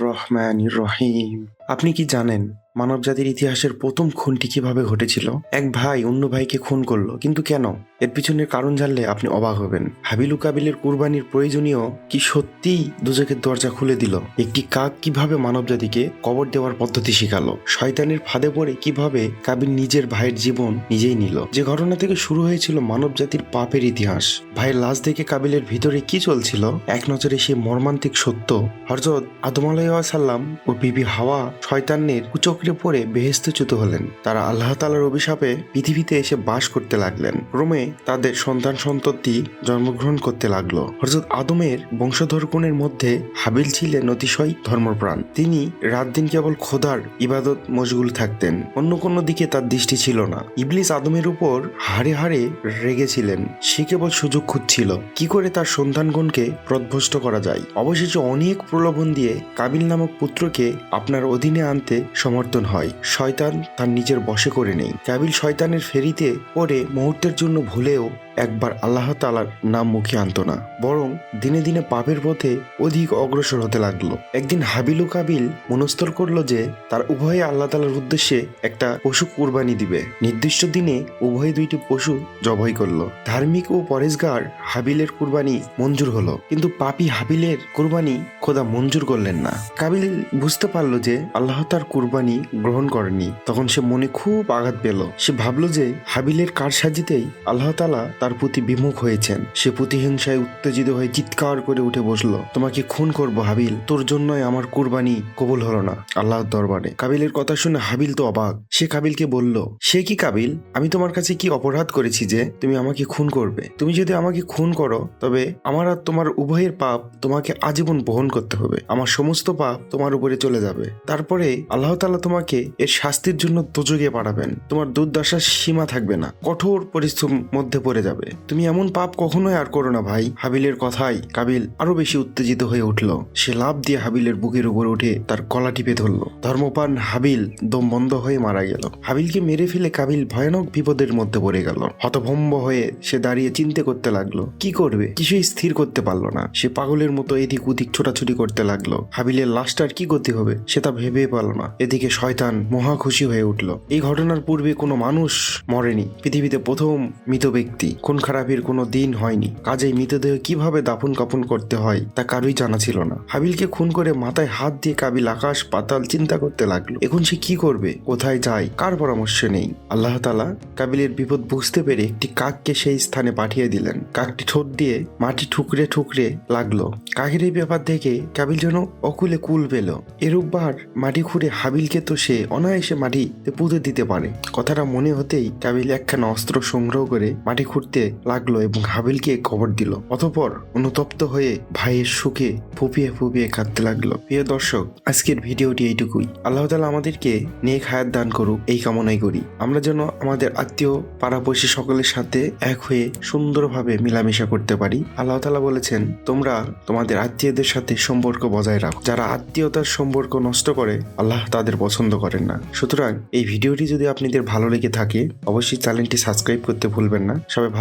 রহমান রহিম আপনি কি জানেন মানবজাতির ইতিহাসের প্রথম খুনটি কীভাবে ঘটেছিল? এক ভাই অন্য ভাইকে খুন করল, কিন্তু কেন? এর পিছনের কারণ জানলে আপনি অবাক হবেন। হাবিলু কাবিলের কুরবানির প্রয়োজনীয় কি সত্যিই দুজকের দরজা খুলে দিল? একটি কাক কীভাবে মানবজাতিকে কবর দেওয়ার পদ্ধতি শিখালো? শয়তানের ফাঁদে পড়ে কীভাবে কাবিল নিজের ভাইয়ের জীবন নিজেই নিল? যে ঘটনা থেকে শুরু হয়েছিল মানবজাতির পাপের ইতিহাস। ভাইয়ের লাশ দেখে কাবিলের ভিতরে কি চলছিল? এক নজরে সে মর্মান্তিক সত্য। হরজত আদম আলাইসাল্লাম ও বিবি হাওয়া শয়তানের কুচক্রে পড়ে বেহেস্তচ্যুত হলেন। তারা আল্লাহ তালার অভিশাপে পৃথিবীতে এসে বাস করতে লাগলেন। ক্রমে তাদের সন্তান সন্ততি জন্মগ্রহণ করতে লাগল। হরজত আদমের বংশধরগণের মধ্যে হাবিল ছিলেন অতিশয় ধর্মপ্রাণ। তিনি রাত দিন কেবল খোদার ইবাদত মশগুল থাকতেন, অন্য কোনো দিকে তার দৃষ্টি ছিল না। ইবলিস আদমের উপর হাড়ে হাড়ে রেগেছিলেন, সে কেবল সুযোগ খুঁজছিল। কি করে তার সন্তানগণকে প্রধ্বস্ত করা যায়? অবশেষে অনেক প্রলোভন দিয়ে কাবিল নামক পুত্রকে আপনার অধীনে আনতে সমর্থন হয়। শয়তান তার নিজের বশে করে নেই। কাবিল শয়তানের ফেরিতে পরে মুহূর্তের জন্য ভুলেও একবার আল্লাহ তালার নাম মুখে আনত না, বরং দিনে দিনে পাপের পথে অধিক অগ্রসর হতে লাগল। একদিন হাবিলু কাবিল মনস্তর করল যে, তার উভয়ে আল্লাহ তালার উদ্দেশ্যে একটা পশু কুরবানি দিবে। নির্দিষ্ট দিনে উভয়ে দুইটি পশু জবাই করল। ধার্মিক ও পরেশগার হাবিলের কুরবানি মঞ্জুর হলো, কিন্তু পাপি হাবিলের কুরবানি খোদা মঞ্জুর করলেন না। কাবিল বুঝতে পারল যে, আল্লাহ তার কুরবানি গ্রহণ করেনি। তখন সে মনে খুব আঘাত পেল। সে ভাবলো যে, হাবিলের কারসাজিতেই আল্লাহ তালা তার প্রতি বিমুখ হয়েছেন। সে প্রতিহিংসায় উত্তেজিত হয়ে চিৎকার করে উঠে বসল। তোমাকে খুন করব, হাবিল। তোর জন্যই আমার কুরবানি কবুল হলো না। আল্লাহর দরবারে। কাবিলের কথা শুনে হাবিল তো অবাক। সে কাবিলকে বলল, সে কি কাবিল? আমি তোমার কাছে কি অপরাধ করেছি যে তুমি আমাকে খুন করবে? তুমি যদি আমাকে খুন করো, তবে আমার আর তোমার উভয়ের পাপ তোমাকে আজীবন বহন করতে হবে। আমার সমস্ত পাপ তোমার উপরে চলে যাবে। তারপরে আল্লাহ তাআলা তোমাকে এর শাস্তির জন্য দুযোগে পাঠাবেন। তোমার দুর্দশার সীমা থাকবে না। কঠোর পরিশ্রম মধ্যে পড়ে যাবে। তুমি এমন পাপ কখনোই আর করো না ভাই। হাবিলের কথাই কাবিল আরও বেশি উত্তেজিত হয়ে উঠল। সে লাভ দিয়ে হাবিলের বুকের উপর উঠে তার গলা টিপে ধরলো। ধর্মপান হাবিল দম বন্ধ হয়ে মারা গেল। হাবিলকে মেরে ফেলে কাবিল ভয়ানক বিপদের মধ্যে পড়ে গেল। হতভম্ব হয়ে সে দাঁড়িয়ে চিন্তা করতে লাগল, কি করবে? কিছুই স্থির করতে পারল না। সে পাগলের মতো এদিক ওদিক ছোটাছুটি করতে লাগল। হাবিলের লাশটার কি গতি হবে সে তা ভেবে পেল না। এদিকে শয়তান মহা খুশি হয়ে উঠল। এই ঘটনার পূর্বে কোনো মানুষ মরেনি। পৃথিবীতে প্রথম মৃত ব্যক্তি। খুন খারাপের কোনো দিন হয়নি। কাজেই মৃতদেহ কীভাবে দাফন কাপন করতে হয়, তা কারোই জানা ছিল না। হাবিলকে খুন করে মাথায় হাত দিয়ে কাবিল আকাশ পাতাল চিন্তা করতে লাগল। এখন সে কি করবে? কোথায় যায়? কার পরামর্শ নেই? আল্লাহ তালা কাবিলের বিপদ বুঝতে পেরে একটি কাককে সেই স্থানে পাঠিয়ে দিলেন। কাকটি ঠোঁট দিয়ে মাটি ঠুকরে ঠুকরে লাগল। কাকের এই ব্যাপার দেখে কাবিল যেন অকুলে কুল পেল। এরূপবার মাটি খুঁড়ে হাবিলকে তো সে অনায়াসে মাটিতে পুঁতে দিতে পারে। কথাটা মনে হতেই কাবিল একখানা অস্ত্র সংগ্রহ করে মাটি খুঁড়তে লাগল এবং হাবিলকে কবর দিল। অতপর অনুতপ্ত হয়ে ভাইয়ের সুখে ফুপিয়ে ফুপিয়ে কাঁদতে লাগল। প্রিয় দর্শক, আজকের ভিডিওটি এইটুকুই। আল্লাহ তালা আমাদেরকে নেক হায়াত দান করুক, এই কামনাই করি। আমরা যেন আমাদের আত্মীয়, পাড়াপড়শি সকলের সাথে এক হয়ে সুন্দরভাবে মিলামেশা করতে পারি। আল্লাহ তালা বলেছেন, তোমরা তোমাদের আত্মীয়দের সাথে সম্পর্ক বজায় রাখো। যারা আত্মীয়তার সম্পর্ক নষ্ট করে, আল্লাহ তাদের পছন্দ করেন না। সুতরাং এই ভিডিওটি যদি আপনাদের ভালো লেগে থাকে, অবশ্যই চ্যানেলটি সাবস্ক্রাইব করতে ভুলবেন না। সবাই